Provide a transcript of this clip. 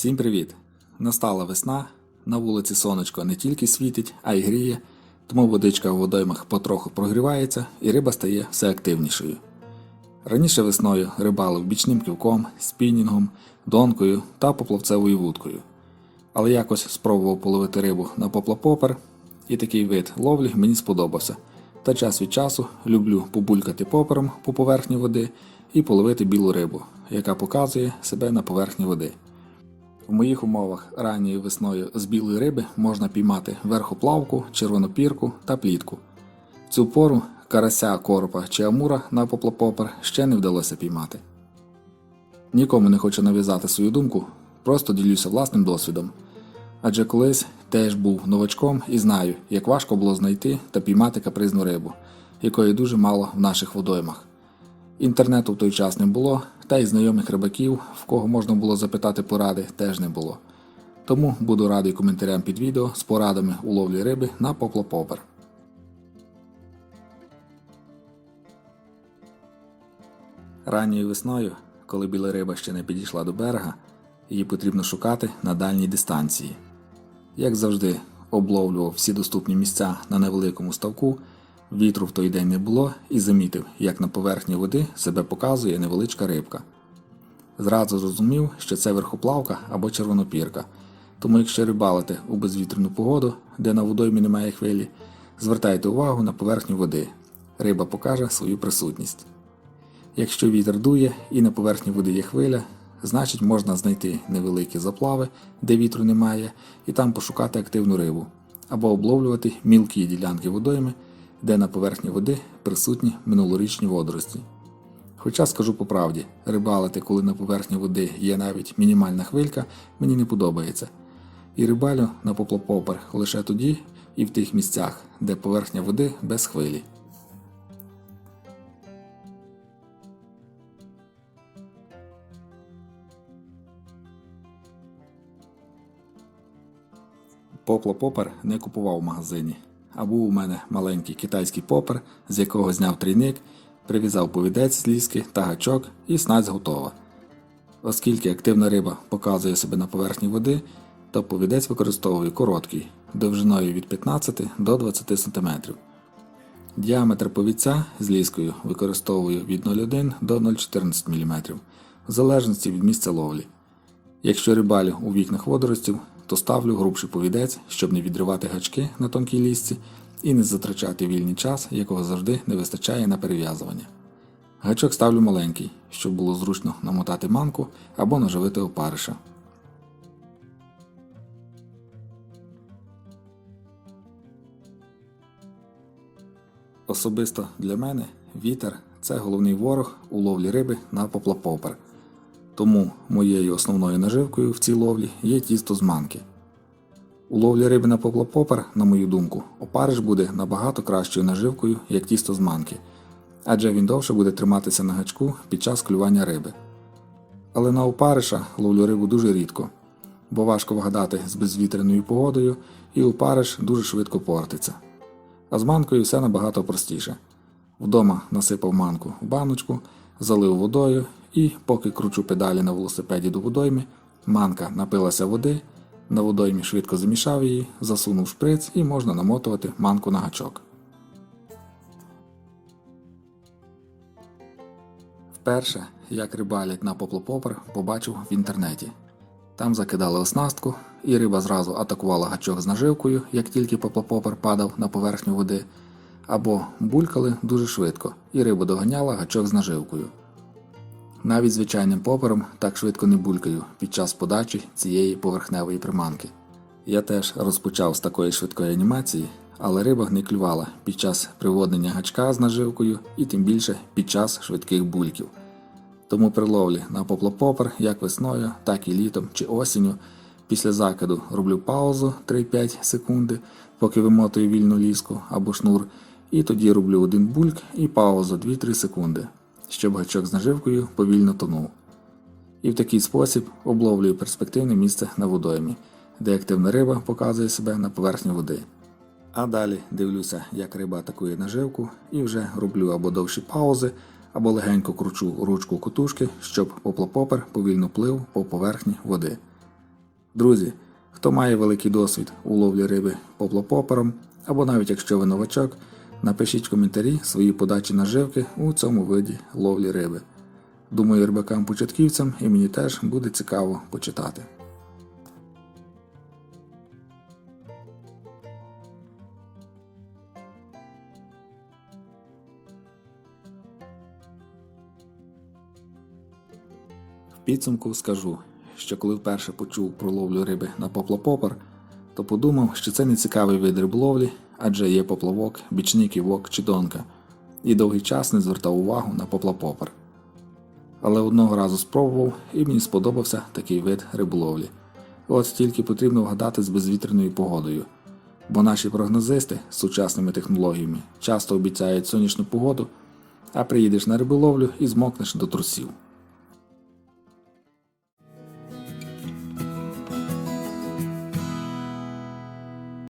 Всім привіт! Настала весна. На вулиці сонечко не тільки світить, а й гріє, тому водичка у водоймах потроху прогрівається і риба стає все активнішою. Раніше весною рибалив бічним ківком, спінінгом, донкою та поплавцевою вудкою. Але якось спробував половити рибу на поплапопер, і такий вид ловлі мені сподобався. Та час від часу люблю побулькати попером по поверхні води і половити білу рибу, яка показує себе на поверхні води. В моїх умовах ранньою весною з білої риби можна піймати верхоплавку, червонопірку та плітку. Цю пору карася, коропа чи амура на поплапопер ще не вдалося піймати. Нікому не хочу нав'язати свою думку, просто ділюся власним досвідом. Адже колись теж був новачком і знаю, як важко було знайти та піймати капризну рибу, якої дуже мало в наших водоймах. Інтернету в той час не було, та й знайомих рибаків, в кого можна було запитати поради, теж не було. Тому буду радий коментарям під відео з порадами у ловлі риби на поплопопер. Ранньою весною, коли біла риба ще не підійшла до берега, її потрібно шукати на дальній дистанції. Як завжди, обловлював всі доступні місця на невеликому ставку, вітру в той день не було і замітив, як на поверхні води себе показує невеличка рибка. Зразу зрозумів, що це верхоплавка або червонопірка, тому якщо рибалите у безвітряну погоду, де на водоймі немає хвилі, звертайте увагу на поверхню води. Риба покаже свою присутність. Якщо вітер дує і на поверхні води є хвиля, значить можна знайти невеликі заплави, де вітру немає, і там пошукати активну рибу, або обловлювати мілкі ділянки водойми, де на поверхні води присутні минулорічні водорості. Хоча скажу по правді, рибалити, коли на поверхні води є навіть мінімальна хвилька, мені не подобається. І рибалю на поплопопер лише тоді і в тих місцях, де поверхня води без хвилі. Попло попер не купував в магазині, а був у мене маленький китайський попер, з якого зняв трійник, прив'язав повідець з ліски та гачок і снасть готова. Оскільки активна риба показує себе на поверхні води, то повідець використовую короткий, довжиною від 15 до 20 см. Діаметр повідця з ліскою використовую від 0,1 до 0,14 мм, в залежності від місця ловлі. Якщо рибалю у вікнах водоростів, то ставлю грубший повідець, щоб не відривати гачки на тонкій лісці і не затрачати вільний час, якого завжди не вистачає на перев'язування. Гачок ставлю маленький, щоб було зручно намотати манку або наживити опариша. Особисто для мене вітер це головний ворог у ловлі риби на поплапопер. Тому моєю основною наживкою в цій ловлі є тісто з манки. У ловлі риби на поплапопер, на мою думку, опариш буде набагато кращою наживкою, як тісто з манки, адже він довше буде триматися на гачку під час клювання риби. Але на опариша ловлю рибу дуже рідко, бо важко вгадати з безвітряною погодою, і опариш дуже швидко портиться. А з манкою все набагато простіше. Вдома насипав манку в баночку, залив водою і, поки кручу педалі на велосипеді до водойми, манка напилася води, на водоймі швидко замішав її, засунув шприц і можна намотувати манку на гачок. Вперше, як рибалять на поплопопер, побачив в інтернеті. Там закидали оснастку, і риба зразу атакувала гачок з наживкою, як тільки поплопопер падав на поверхню води, або булькали дуже швидко, і риба доганяла гачок з наживкою. Навіть звичайним попером так швидко не булькаю під час подачі цієї поверхневої приманки. Я теж розпочав з такої швидкої анімації, але риба не клювала під час приводнення гачка з наживкою і тим більше під час швидких бульків. Тому при ловлі на поплопопер як весною, так і літом чи осінню. Після закиду роблю паузу 3-5 секунди, поки вимотую вільну ліску або шнур, і тоді роблю один бульк і паузу 2-3 секунди, щоб гачок з наживкою повільно тонув. І в такий спосіб обловлюю перспективне місце на водоймі, де активна риба показує себе на поверхні води. А далі дивлюся, як риба атакує наживку, і вже роблю або довші паузи, або легенько кручу ручку котушки, щоб поплопопер повільно плив по поверхні води. Друзі, хто має великий досвід у ловлі риби поплопопером, або навіть якщо ви новачок, напишіть в коментарі свої подачі наживки у цьому виді ловлі риби. Думаю, рибакам-початківцям і мені теж буде цікаво почитати. В підсумку скажу, що коли вперше почув про ловлю риби на поплопопер, то подумав, що це не цікавий вид риболовлі, адже є поплавок, бічник, вок чи донка, і довгий час не звертав увагу на поплапопер. Але одного разу спробував і мені сподобався такий вид риболовлі. От тільки потрібно вгадати з безвітряною погодою, бо наші прогнозисти з сучасними технологіями часто обіцяють сонячну погоду, а приїдеш на риболовлю і змокнеш до трусів.